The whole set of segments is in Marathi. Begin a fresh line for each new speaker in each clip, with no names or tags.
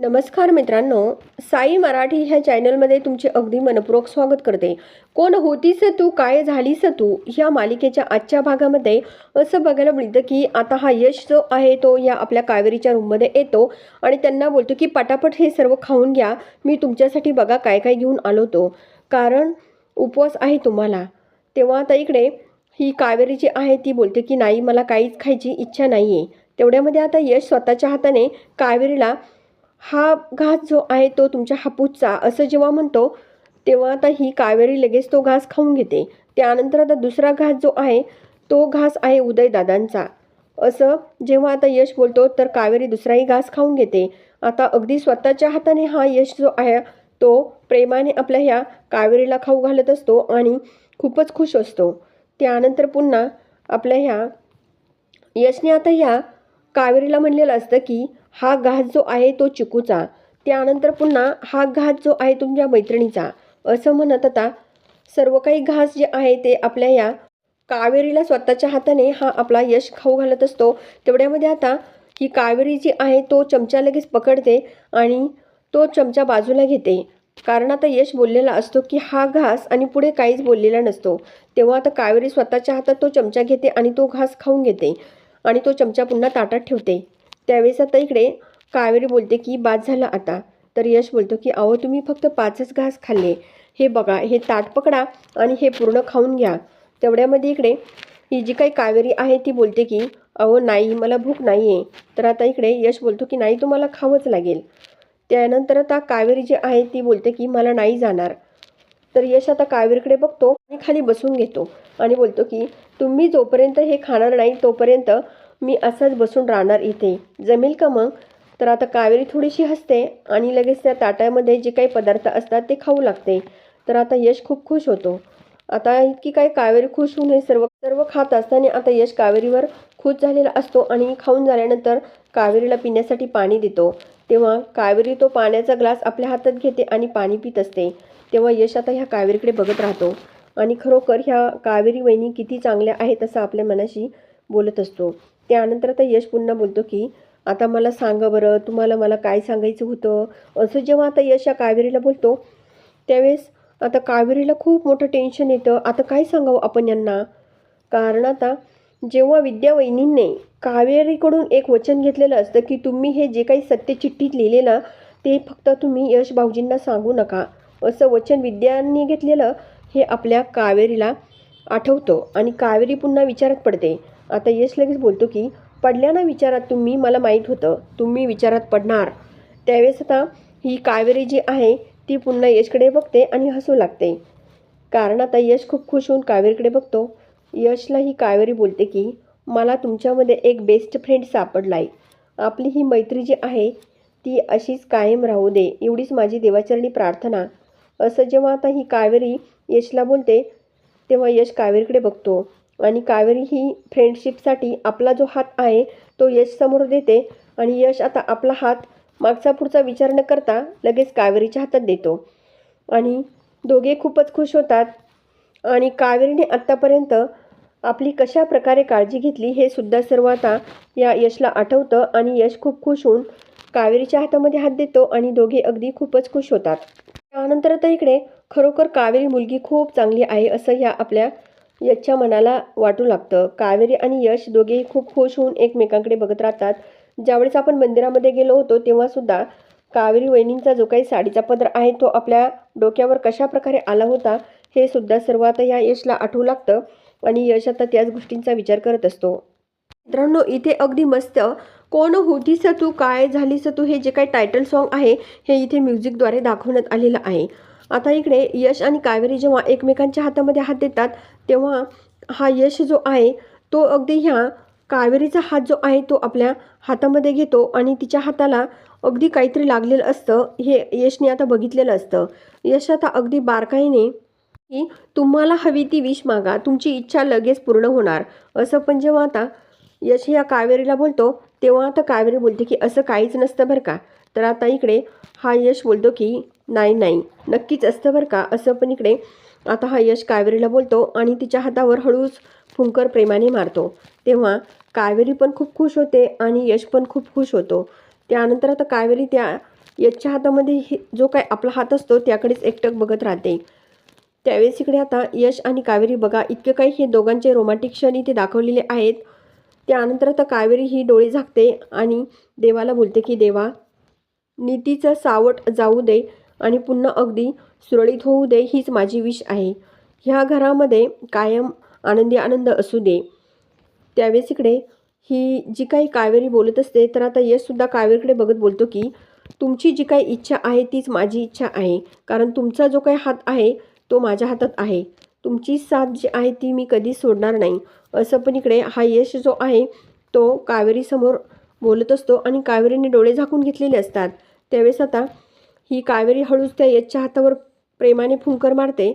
नमस्कार मित्रांनो साई मराठी ह्या चॅनलमध्ये तुमचे अगदी मनपूर्वक स्वागत करते. कोण होतीस तू काय झालीस तू ह्या मालिकेच्या आजच्या भागामध्ये असं बघायला मिळतं की आता हा यश जो आहे तो या आपल्या कावेरीच्या रूममध्ये येतो आणि त्यांना बोलतो की पटापट हे सर्व खाऊन घ्या मी तुमच्यासाठी बघा काय काय घेऊन आलो होतो. कारण उपवास आहे तुम्हाला. तेव्हा आता इकडे ही कावेरी जी आहे ती बोलते की नाही मला काहीच खायची इच्छा नाही आहे तेवढ्यामध्ये आता यश स्वतःच्या हाताने कावेरीला हा घास जो आहे तो तुमच्या हापूसचा. असं जेव्हा म्हणतो तेव्हा आता ही कावेरी लगेच तो घास खाऊन घेते. त्यानंतर आता दुसरा घास जो आहे तो घास आहे उदयदादांचा. असं जेव्हा आता यश बोलतो तर कावेरी दुसराही घास खाऊन घेते. आता अगदी स्वतःच्या हाताने हा यश जो आहे तो प्रेमाने आपल्या ह्या कावेरीला खाऊ घालत असतो आणि खूपच खुश असतो. त्यानंतर पुन्हा आपल्या ह्या यशने आता ह्या कावेरीला म्हणलेलं असतं की हा घास जो आहे तो चिकूचा. त्यानंतर पुन्हा हा घास जो आहे तुमच्या मैत्रिणीचा. असं म्हणत आता सर्व काही घास जे आहे ते आपल्या या कावेरीला स्वतःच्या हाताने हा आपला यश खाऊ घालत असतो. तेवढ्यामध्ये आता ही कावेरी जी आहे तो चमचा लगेच पकडते आणि तो चमचा बाजूला घेते. कारण आता यश बोललेला असतो की हा घास आणि पुढे काहीच बोललेला नसतो. तेव्हा आता कावेरी स्वतःच्या हातात तो चमचा घेते आणि तो घास खाऊन घेते आणि तो चमचा पुन्हा ताटात ठेवते. त्यावेळेस आता इकडे कावेरी बोलते की बाद झाला आता. तर यश बोलतो की अहो तुम्ही फक्त पाचच घास खाल्ले. हे बघा हे ताट पकडा आणि हे पूर्ण खाऊन घ्या. तेवढ्यामध्ये इकडे ही जी काही कावेरी आहे ती बोलते की अहो नाही मला भूक नाही आहे तर आता इकडे यश बोलतो की नाही तुम्हाला खावंच लागेल. त्यानंतर आता कावेरी जी आहे ती बोलते की मला नाही जाणार. तर यश आता कावेरीकडे बघतो आणि खाली बसून घेतो आणि बोलतो की तुम्ही जोपर्यंत हे खाणार नाही तोपर्यंत मी असंच बसून राहणार इथे. जमेल का मग? तर आता कावेरी थोडीशी हसते आणि लगेच त्या ताटामध्ये जे काही पदार्थ असतात ते खाऊ लागते. तर आता यश खूप खुश होतो. आता इतकी काय कावेरी खुश होऊन हे सर्व सर्व खात असताना आता यश कावेरीवर खुश झालेला असतो आणि खाऊन झाल्यानंतर कावेरीला पिण्यासाठी पाणी देतो. तेव्हा कावेरी तो पाण्याचा ग्लास आपल्या हातात घेते आणि पाणी पित असते. तेव्हा यश आता ह्या कावेरीकडे बघत राहतो. आणि खरोखर ह्या कावेरी वहिनी किती चांगल्या आहेत असं आपल्या मनाशी बोलत असतो. त्यानंतर आता यश पुन्हा बोलतो की आता मला सांगा बरं तुम्हाला मला काय सांगायचं होतं? असं जेव्हा आता यश या कावेरीला बोलतो त्यावेळेस आता कावेरीला खूप मोठं टेन्शन येतं. आता काय सांगावं आपण यांना? कारण आता जेव्हा विद्यावहिनींनी कावेरीकडून एक वचन घेतलेलं असतं की तुम्ही हे जे काही सत्य चिठ्ठीत लिहिलेलं ते फक्त तुम्ही यश भाऊजींना सांगू नका. असं वचन विद्यांनी घेतलेलं हे आपल्या कावेरीला आठवतं आणि कावेरी पुन्हा विचारात पडते. आता यश लगेच बोलतो की पडल्या ना विचारात तुम्ही? मला माहीत होतं. तुम्ही विचारात पडणार. त्यावेळेस आता ही कावेरी जी आहे ती पुन्हा यशकडे बघते आणि हसू लागते. कारण आता यश खूप खुश होऊन कावेरीकडे बघतो. यशला ही कावेरी बोलते की मला तुमच्यामध्ये एक बेस्ट फ्रेंड सापडला आहे आपली ही मैत्री जी आहे ती अशीच कायम राहू दे. एवढीच माझी देवाचरणी प्रार्थना. असं जेव्हा आता ही कावेरी यशला बोलते तेव्हा यश कावेरीकडे बघतो. आणि कावेरी ही फ्रेंडशिपसाठी आपला जो हात आहे तो यश समोर देते आणि यश आता आपला हात मागचा पुढचा विचार न करता लगेच कावेरीच्या हातात देतो. आणि दोघे खूपच खुश होतात. आणि कावेरीने आत्तापर्यंत आपली कशा प्रकारे काळजी घेतली हे सुद्धा सर्व आता या यशला आठवतं आणि यश खूप खुश होऊन कावेरीच्या हातामध्ये हात देतो आणि दोघे अगदी खूपच खुश होतात. त्यानंतर आता इकडे खरोखर कावेरी मुलगी खूप चांगली आहे असं ह्या आपल्या यशच्या मनाला वाटू लागतं. कावेरी आणि यश दोघेही खूप खुश होऊन एकमेकांकडे बघत राहतात. ज्यावेळेस आपण मंदिरामध्ये गेलो होतो तेव्हासुद्धा कावेरी वहिनींचा जो काही साडीचा पदर आहे तो आपल्या डोक्यावर कशा प्रकारे आला होता हे सुद्धा सर्व आता ह्या यशला आठवू लागतं आणि यश आता त्याच गोष्टींचा विचार करत असतो. मित्रांनो इथे अगदी मस्त कोण होतीस तू काय झालीस तू हे जे काही टायटल सॉन्ग आहे हे इथे म्युझिकद्वारे दाखवण्यात आलेलं आहे. आता इकडे यश आणि कावेरी जेव्हा एकमेकांच्या हातामध्ये हात देतात तेव्हा हा यश जो आहे तो अगदी ह्या कावेरीचा हात जो आहे तो आपल्या हातामध्ये घेतो आणि तिच्या हाताला अगदी काहीतरी लागलेलं असतं. हे यशने आता बघितलेलं असतं. यश आता अगदी बारकाईने की तुम्हाला हवी ती विष मागा तुमची इच्छा लगेच पूर्ण होणार. असं पण जेव्हा आता यश या कावेरीला बोलतो तेव्हा आता कावेरी बोलते की असं काहीच नसतं बरं का? तर आता इकडे हा यश बोलतो की नाही नाही. नक्कीच असतं बरं का. असं पण इकडे आता हा यश कावेरीला बोलतो आणि तिच्या हातावर हळूच फुंकर प्रेमाने मारतो. तेव्हा कावेरी पण खूप खुश होते आणि यश पण खूप खुश होतो. त्यानंतर आता कावेरी त्या यशच्या हातामध्ये हे जो काय आपला हात असतो त्याकडेच एकटक बघत राहते. त्यावेळेस इकडे आता यश आणि कावेरी बघा इतके काही हे दोघांचे रोमॅन्टिक क्षण इथे दाखवलेले आहेत. त्यानंतर आता कावेरी ही डोळे झाकते आणि देवाला बोलते की देवा नीतीचं सावट जाऊ दे. आणि पुन्हा अगदी सुरळीत होऊ दे हीच माझी विश आहे. ह्या घरामध्ये कायम आनंदी आनंद असू दे. त्यावेळेस इकडे ही जी काही कावेरी बोलत असते तर आता यशसुद्धा कावेरीकडे बघत बोलतो की तुमची जी काही इच्छा आहे तीच माझी इच्छा आहे. कारण तुमचा जो काही हात आहे तो माझ्या हातात आहे. तुमची साथ जी आहे ती मी कधीच सोडणार नाही. असं पण इकडे हा यश जो आहे तो कावेरीसमोर बोलत असतो आणि कावेरीने डोळे झाकून घेतलेले असतात. त्यावेळेस आता ही कावेरी हळूच त्या यशच्या हातावर प्रेमाने फुंकर मारते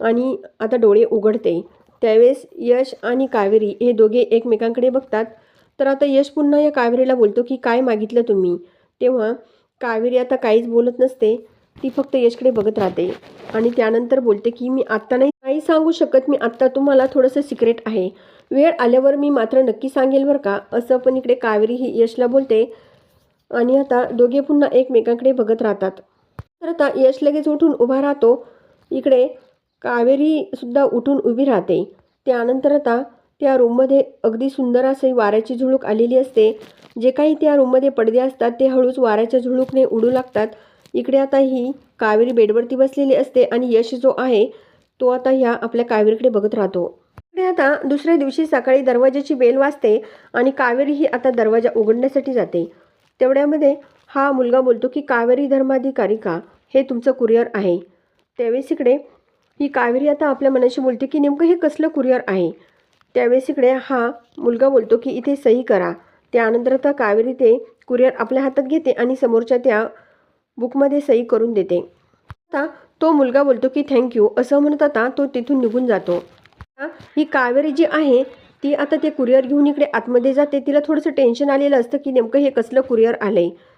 आणि आता डोळे उघडते. त्यावेळेस यश आणि कावेरी हे दोघे एकमेकांकडे बघतात. तर आता यश पुन्हा या कावेरीला बोलतो की काय मागितलं तुम्ही? तेव्हा कावेरी आता काहीच बोलत नसते. ती फक्त यशकडे बघत राहते आणि त्यानंतर बोलते की मी आत्ता नाही नाही सांगू शकत. मी आत्ता तुम्हाला थोडंसं सिक्रेट आहे. वेळ आल्यावर मी मात्र नक्की सांगेल बरं का? असं पण इकडे कावेरी ही यशला बोलते. आणि आता दोघे पुन्हा एकमेकांकडे बघत राहतात. तर आता यश लगेच उठून उभा राहतो. इकडे कावेरीसुद्धा उठून उभी राहते. त्यानंतर आता त्या रूममध्ये अगदी सुंदर असे वाऱ्याची झुळूक आलेली असते. जे काही त्या रूममध्ये पडदे असतात ते हळूच वाऱ्याच्या झुळूकने उडू लागतात. इकडे आता ही कावेरी बेडवरती बसलेली असते आणि यश जो आहे तो आता ह्या आपल्या कावेरीकडे बघत राहतो. इकडे आता दुसऱ्या दिवशी सकाळी दरवाजाची बेल वाजते आणि कावेरी ही आता दरवाजा उघडण्यासाठी जाते. तेवढ्यामध्ये हा मुलगा बोलतो की कावेरी धर्माधिकारी का? हे तुमचं कुरिअर आहे. त्यावेळेस इकडे ही कावेरी आता आपल्या मनाशी बोलते की नेमकं हे कसलं कुरिअर आहे? त्यावेळेस इकडे हा मुलगा बोलतो की इथे सही करा. त्यानंतर आता कावेरी ते कुरिअर आपल्या हातात घेते आणि समोरच्या त्या बुकमध्ये सही करून देते. आता तो मुलगा बोलतो की थँक्यू असं म्हणत आता तो तिथून निघून जातो. ही कावेरी जी आहे ती आता ते कुरिअर घेऊन इकडे आतमध्ये जाते. तिला थोडंसं टेन्शन आलेलं असतं की नेमकं हे कसलं कुरिअर आलं आहे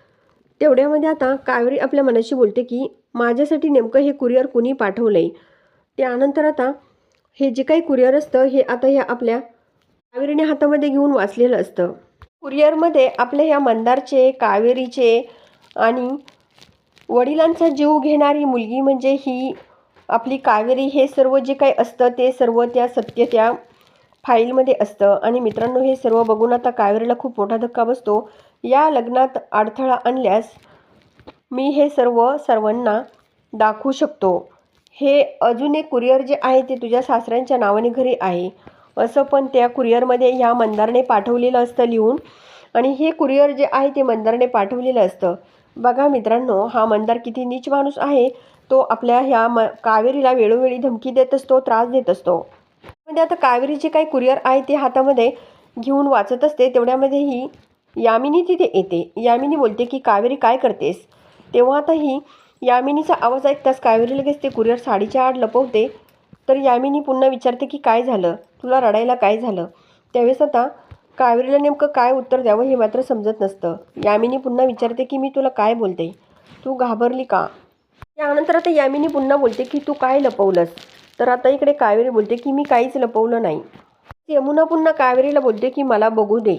तेवढ्यामध्ये आता कावेरी आपल्या मनाशी बोलते की माझ्यासाठी नेमकं हे कुरिअर कुणी पाठवलं आहे त्यानंतर आता हे जे काही कुरिअर असतं हे आता ह्या आपल्या कावेरीने हातामध्ये घेऊन वाचलेलं असतं. कुरिअरमध्ये आपल्या ह्या मंदारचे कावेरीचे आणि वडिलांचा जीव घेणारी मुलगी म्हणजे ही आपली कावेरी हे सर्व जे काही असतं ते सर्व त्या सत्य त्या फाईलमध्ये असतं. आणि मित्रांनो हे सर्व बघून आता कावेरीला खूप मोठा धक्का बसतो. या लग्नात अडथळा आणल्यास मी हे सर्व सर्वांना दाखवू शकतो. हे अजून एक कुरिअर जे आहे ते तुझ्या सासऱ्यांच्या नावाने घरी आहे. असं पण त्या कुरिअरमध्ये ह्या मंदारने पाठवलेलं असतं लिहून. आणि हे कुरिअर जे आहे ते मंदारने पाठवलेलं असतं. बघा मित्रांनो हा मंदार किती नीच माणूस आहे. तो आपल्या ह्या म कावेरीला वेळोवेळी धमकी देत असतो त्रास देत असतो. म्हणजे आता कावेरी जे काही कुरिअर आहे ते हातामध्ये घेऊन वाचत असते. तेवढ्यामध्ये ही यामिनी तिथे येते. यामिनी बोलते की कावेरी काय करतेस? तेव्हा आता ही यामिनीचा आवाज ऐकताच कावेरी लगेच ते कुरिअर साडीच्या आड लपवते. तर यामिनी पुन्हा विचारते की काय झालं? तुला रडायला काय झालं? त्यावेळेस आता कावेरीला नेमकं काय उत्तर द्यावं हे मात्र समजत नसतं. यामिनी पुन्हा विचारते की मी तुला काय बोलते? तू घाबरली का? त्यानंतर आता यामिनी पुन्हा बोलते की तू काय लपवलंस? तर आता इकडे कावेरी बोलते की मी काहीच लपवलं नाही. यमुना पुन्हा कावेरीला बोलते की मला बघू दे.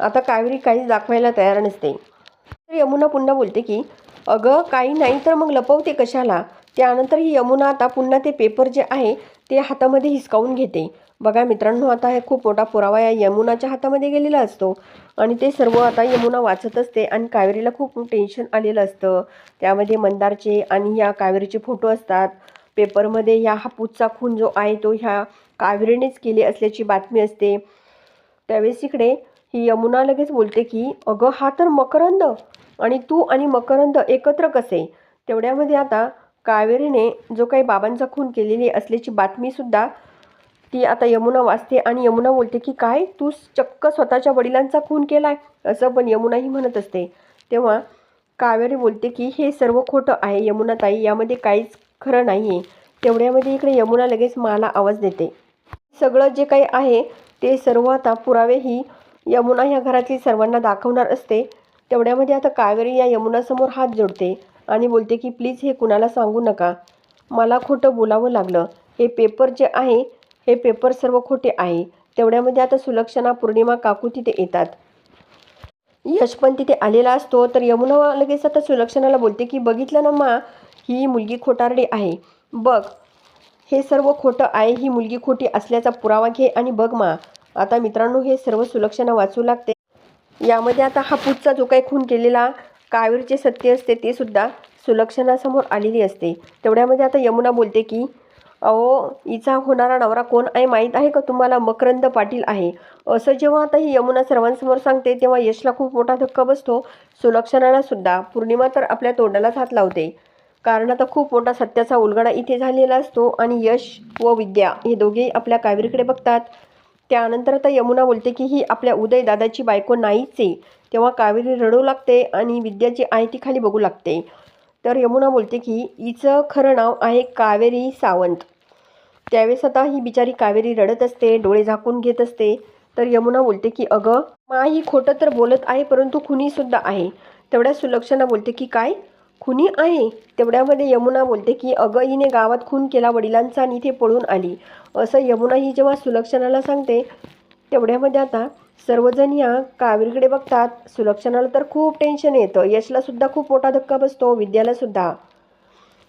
आता कावेरी काहीच दाखवायला तयार नसते तर यमुना पुन्हा बोलते की अगं काही नाही तर मग लपवते कशाला? त्यानंतर ही यमुना आता पुन्हा ते पेपर जे आहे ते हातामध्ये हिसकावून घेते. बघा मित्रांनो आता हे खूप मोठा पुरावा या यमुनाच्या हातामध्ये गेलेला असतो. आणि ते सर्व आता यमुना वाचत असते आणि कावेरीला खूप टेन्शन आलेलं असतं. त्यामध्ये मंदारचे आणि या कावेरीचे फोटो असतात. पेपरमध्ये ह्या हापूसचा खून जो आहे तो ह्या कावेरीनेच केले असल्याची बातमी असते. त्यावेळेस इकडे ही यमुना लगेच बोलते की अगं हा तर मकरंद. आणि तू आणि मकरंद एकत्र कसे? तेवढ्यामध्ये आता कावेरीने जो काही बाबांचा खून केलेली असल्याची बातमीसुद्धा ती आता यमुना वाचते आणि यमुना बोलते की काय? तू चक्क स्वतःच्या वडिलांचा खून केलाय? असं पण यमुनाही म्हणत असते. तेव्हा कावेरी बोलते की हे सर्व खोटं आहे यमुनाताई यामध्ये काहीच खरं नाही आहे तेवढ्यामध्ये इकडे यमुना लगेच मला आवाज देते. सगळं जे काही आहे ते सर्व आता पुरावे ही यमुना ह्या घरातील सर्वांना दाखवणार असते तेवढ्यामध्ये आता कावेरी या यमुनासमोर हात जोडते आणि बोलते की प्लीज हे कुणाला सांगू नका. मला खोटं बोलावं लागलं. हे पेपर जे आहे हे पेपर सर्व खोटे आहे. तेवढ्यामध्ये आता सुलक्षणा पौर्णिमा काकू तिथे येतात. यश पण तिथे आलेला असतो तर यमुना लगेच आता सुलक्षणाला बोलते की बघितलं ना मा ही मुलगी खोटारडी आहे. बघ हे सर्व खोटं आहे ही मुलगी खोटी असल्याचा पुरावा घे आणि बघ मा. आता मित्रांनो हे सर्व सुलक्षणा वाचू लागते. यामध्ये आता हा पुढचा जो काही खून केलेला कावेरीचे सत्य असते ते सुद्धा सुलक्षणासमोर आलेली असते. तेवढ्यामध्ये आता यमुना बोलते की अहो हिचा होणारा नवरा कोण आहे माहीत आहे का तुम्हाला? मकरंद पाटील आहे. असं जेव्हा आता ही यमुना सर्वांसमोर सांगते तेव्हा यशला खूप मोठा धक्का बसतो. सुलक्षणाला सुद्धा पौर्णिमा तर आपल्या तोंडालाच हात लावते. कारण आता खूप मोठा सत्याचा उलगडा इथे झालेला असतो आणि यश व विद्या हे दोघेही आपल्या कावेरीकडे बघतात. त्यानंतर आता यमुना बोलते की ही आपल्या उदय दादाची बायको नाहीच आहे. तेव्हा कावेरी रडू लागते आणि विद्या जी आहे ती खाली बघू लागते. तर यमुना बोलते की हिचं खरं नाव आहे कावेरी सावंत. त्यावेळेस आता ही बिचारी कावेरी रडत असते डोळे झाकून घेत असते. तर यमुना बोलते की अगं मा ही खोटं तर बोलत आहे परंतु खुनीसुद्धा आहे. तेवढ्या सुलक्षणा बोलते की काय? खुनी आहे. तेवढ्यामध्ये यमुना बोलते की अगं हिने गावात खून केला वडिलांचा आणि इथे पळून आली. असं यमुना ही जेव्हा सुलक्षणाला सांगते तेवढ्यामध्ये आता सर्वजण या कावेरीकडे बघतात. सुलक्षणाला तर खूप टेन्शन येतं. यशला सुद्धा खूप मोठा धक्का बसतो विद्यालासुद्धा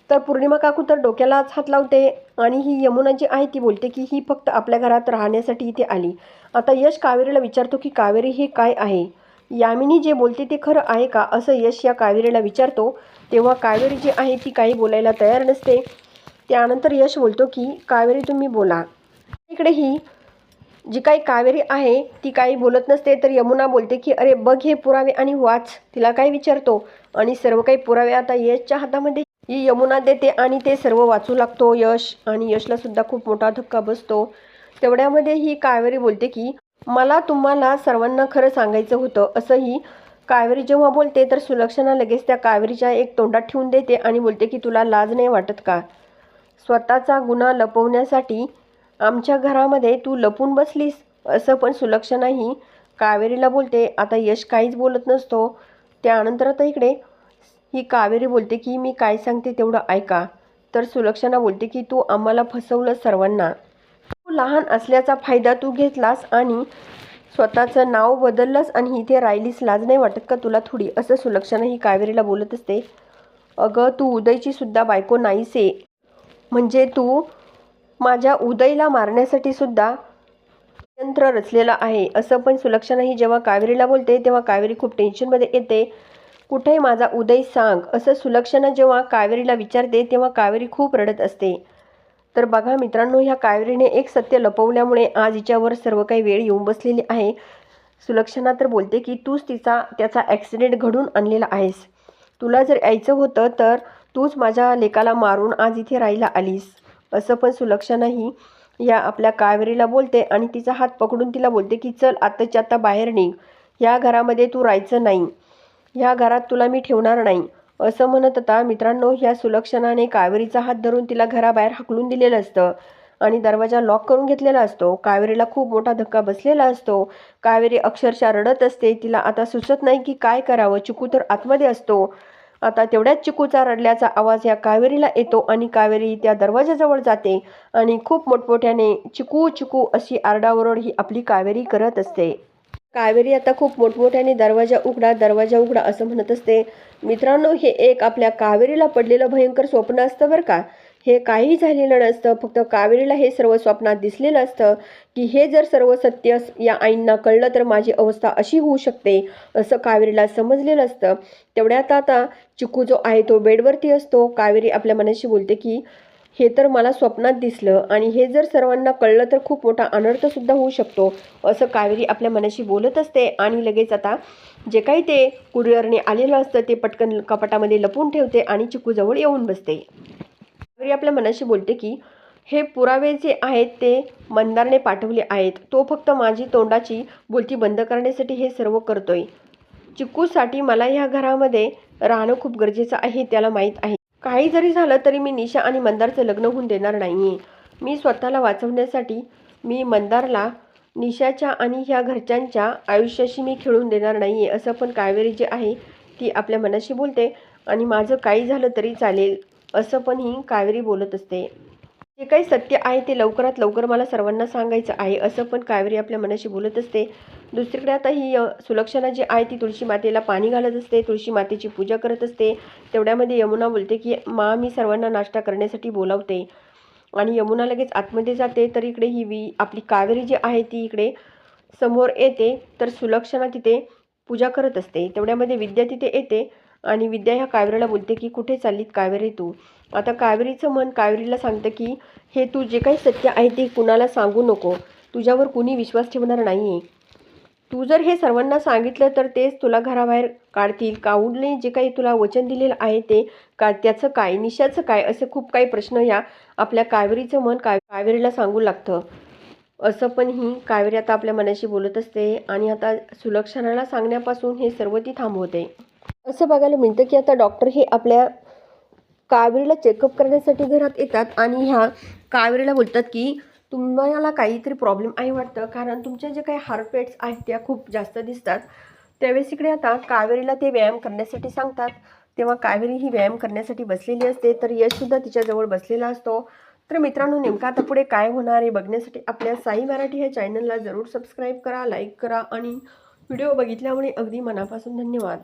तर पौर्णिमा काकू तर डोक्यालाच हात लावते आणि ही यमुना जी आहे ती बोलते की ही फक्त आपल्या घरात राहण्यासाठी इथे आली. आता यश कावेरीला विचारतो की कावेरी हे काय आहे? यामिनी जे बोलते ते खरं आहे का? असं यश या कावेरीला विचारतो. तेव्हा कावेरी जी आहे ती काही बोलायला तयार नसते. त्यानंतर यश बोलतो की कावेरी तुम्ही बोला. इकडे ही जी काही कावेरी आहे ती काही बोलत नसते तर यमुना बोलते की अरे बघ हे पुरावे आणि वाच. तिला काय विचारतो? आणि सर्व काही पुरावे आता यशच्या हातामध्ये. ही यमुना देते आणि ते सर्व वाचू लागतो यश. आणि यशला सुद्धा खूप मोठा धक्का बसतो. तेवढ्यामध्ये ही कावेरी बोलते की मला तुम्हाला सर्वांना खरं सांगायचं होतं असंही कावेरी जेव्हा बोलते तर सुलक्षणा लगेच त्या कावेरीच्या एक तोंडात ठेवून देते आणि बोलते की तुला लाज नाही वाटत का? स्वतःचा गुन्हा लपवण्यासाठी आमच्या घरामध्ये तू लपून बसलीस असं पण सुलक्षणाही कावेरीला बोलते. आता यश काहीच बोलत नसतो. त्यानंतर आता इकडे ही कावेरी बोलते की मी काय सांगते तेवढं ऐका. तर सुलक्षणा बोलते की तू आम्हाला फसवलं सर्वांना. लहान असल्याचा फायदा तू घेतलास आणि स्वतःचं नाव बदललंस आणि इथे राहिलीस लाज नाही वाटत का तुला थोडी? असं सुलक्षणा ही कावेरीला बोलत असते. अगं तू उदयची सुद्धा बायको नाहीस आहे म्हणजे तू माझ्या उदयला मारण्यासाठी सुद्धा यंत्र रचलेलं आहे. असं पण सुलक्षणा ही जेव्हा कावेरीला बोलते तेव्हा कावेरी खूप टेन्शनमध्ये येते. कुठे माझा उदय सांग? असं सुलक्षणा जेव्हा कावेरीला विचारते तेव्हा कावेरी खूप रडत असते. तर बघा मित्रांनो ह्या कावेरीने एक सत्य लपवल्यामुळे आज हिच्यावर सर्व काही वेळ येऊन बसलेली आहे. सुलक्षणा तर बोलते की तूच तिचा त्याचा ॲक्सिडेंट घडून आणलेला आहेस. तुला जर यायचं होतं तर तूच माझ्या लेकाला मारून आज इथे राहायला आलीस. असं पण सुलक्षणा ही या आपल्या कावेरीला बोलते आणि तिचा हात पकडून तिला बोलते की चल आत्ताच्या आता बाहेर निघ. या घरामध्ये तू राहायचं नाही. ह्या घरात तुला मी ठेवणार नाही. असं म्हणत आता मित्रांनो ह्या सुलक्षणाने कावेरीचा हात धरून तिला घराबाहेर हाकलून दिलेलं असतं आणि दरवाजा लॉक करून घेतलेला असतो. कावेरीला खूप मोठा धक्का बसलेला असतो. कावेरी अक्षरशः रडत असते. तिला आता सुचत नाही की काय करावं. चिकू तर आतमध्ये असतो. आता तेवढ्याच चिकूचा रडल्याचा आवाज या कावेरीला येतो आणि कावेरी त्या दरवाजाजवळ जाते आणि खूप मोठमोठ्याने चिकू चिकू अशी आरडाओरड ही आपली कावेरी करत असते. कावेरी आता खूप मोठमोठ्याने दरवाजा उघडा दरवाजा उघडा असं म्हणत असते. मित्रांनो हे एक आपल्या कावेरीला पडलेलं भयंकर स्वप्न असतं बरं का. हे काही झालेलं नसतं फक्त कावेरीला हे सर्व स्वप्नात दिसलेलं असतं की हे जर सर्व सत्य या आईंना कळलं तर माझी अवस्था अशी होऊ शकते असं कावेरीला समजलेलं असतं. तेवढ्यात आता चिकू जो आहे तो बेडवरती असतो. कावेरी आपल्या मनाशी बोलते की हे तर मला स्वप्नात दिसलं आणि हे जर सर्वांना कळलं तर खूप मोठा अनर्थसुद्धा होऊ शकतो असं कावेरी आपल्या मनाशी बोलत असते. आणि लगेच आता जे काही ते कुरिअरने आलेलं असतं ते पटकन कपाटामध्ये लपून ठेवते आणि चिकूजवळ येऊन बसते. कावेरी आपल्या मनाशी बोलते की हे पुरावे जे आहेत ते मंदारने पाठवले आहेत. तो फक्त माझी तोंडाची बोलती बंद करण्यासाठी हे सर्व करतोय. चिकूसाठी मला ह्या घरामध्ये राहणं खूप गरजेचं आहे त्याला माहीत आहे. काही जरी झालं तरी मी निशा आणि मंदारचं लग्न होऊन देणार नाही आहे मी स्वतःला वाचवण्यासाठी मी मंदारला निशाच्या आणि ह्या घरच्यांच्या आयुष्याशी मी खेळून देणार नाही आहे असं पण कावेरी जे आहे ती आपल्या मनाशी बोलते आणि माझं काही झालं तरी चालेल असं पण ही कावेरी बोलत असते. जे काही सत्य आहे ते लवकरात लवकर मला सर्वांना सांगायचं आहे असं पण कावेरी आपल्या मनाशी बोलत असते. दुसरीकडे आता ही सुलक्षणा जी आहे ती तुळशी मातेला पाणी घालत असते तुळशी मातेची पूजा करत असते. तेवढ्यामध्ये यमुना बोलते की मा मी सर्वांना नाश्ता करण्यासाठी बोलावते. आणि यमुना लगेच आतमध्ये जाते तर इकडे ही वी आपली कावेरी जी आहे ती इकडे समोर येते तर सुलक्षणा तिथे पूजा करत असते. तेवढ्यामध्ये विद्या तिथे येते आणि विद्या ह्या कावेरीला बोलते की कुठे चाललीत कावेरी तू? आता कावेरीचं मन कावेरीला सांगतं की हे तू जे काही सत्य आहे ते कुणाला सांगू नको. तुझ्यावर कुणी विश्वास ठेवणार नाही आहे तू जर हे सर्वांना सांगितलं तर तेच तुला घराबाहेर काढतील. काऊडने जे काही तुला वचन दिलेलं आहे ते का त्याचं काय निशाचं काय असे खूप काही प्रश्न ह्या आपल्या कावेरीचं मन का कावेरीला सांगू लागतं. असं पण ही कावेरी आता आपल्या मनाशी बोलत असते आणि आता सुलक्षणाला सांगण्यापासून हे सर्व ती थांबवते. असं बघायला मिळतं की आता डॉक्टर हे आपल्या कावेरीला चेकअप करण्यासाठी घरात येतात आणि ह्या कावेरीला बोलतात की तुम्हाला काहीतरी प्रॉब्लेम आहे वाटतं. कारण तुमच्या जे काही हार्टपेट्स आहेत त्या खूप जास्त दिसतात. त्यावेळेस इकडे आता कावेरीला ते व्यायाम करण्यासाठी सांगतात. तेव्हा कावेरी ही व्यायाम करण्यासाठी बसलेली असते तर यशसुद्धा तिच्याजवळ बसलेला असतो. तर मित्रांनो नेमका आता पुढे काय होणार आहे बघण्यासाठी आपल्या साई मराठी ह्या चॅनलला जरूर सबस्क्राईब करा लाईक करा आणि व्हिडिओ बघितल्यामुळे अगदी मनापासून धन्यवाद.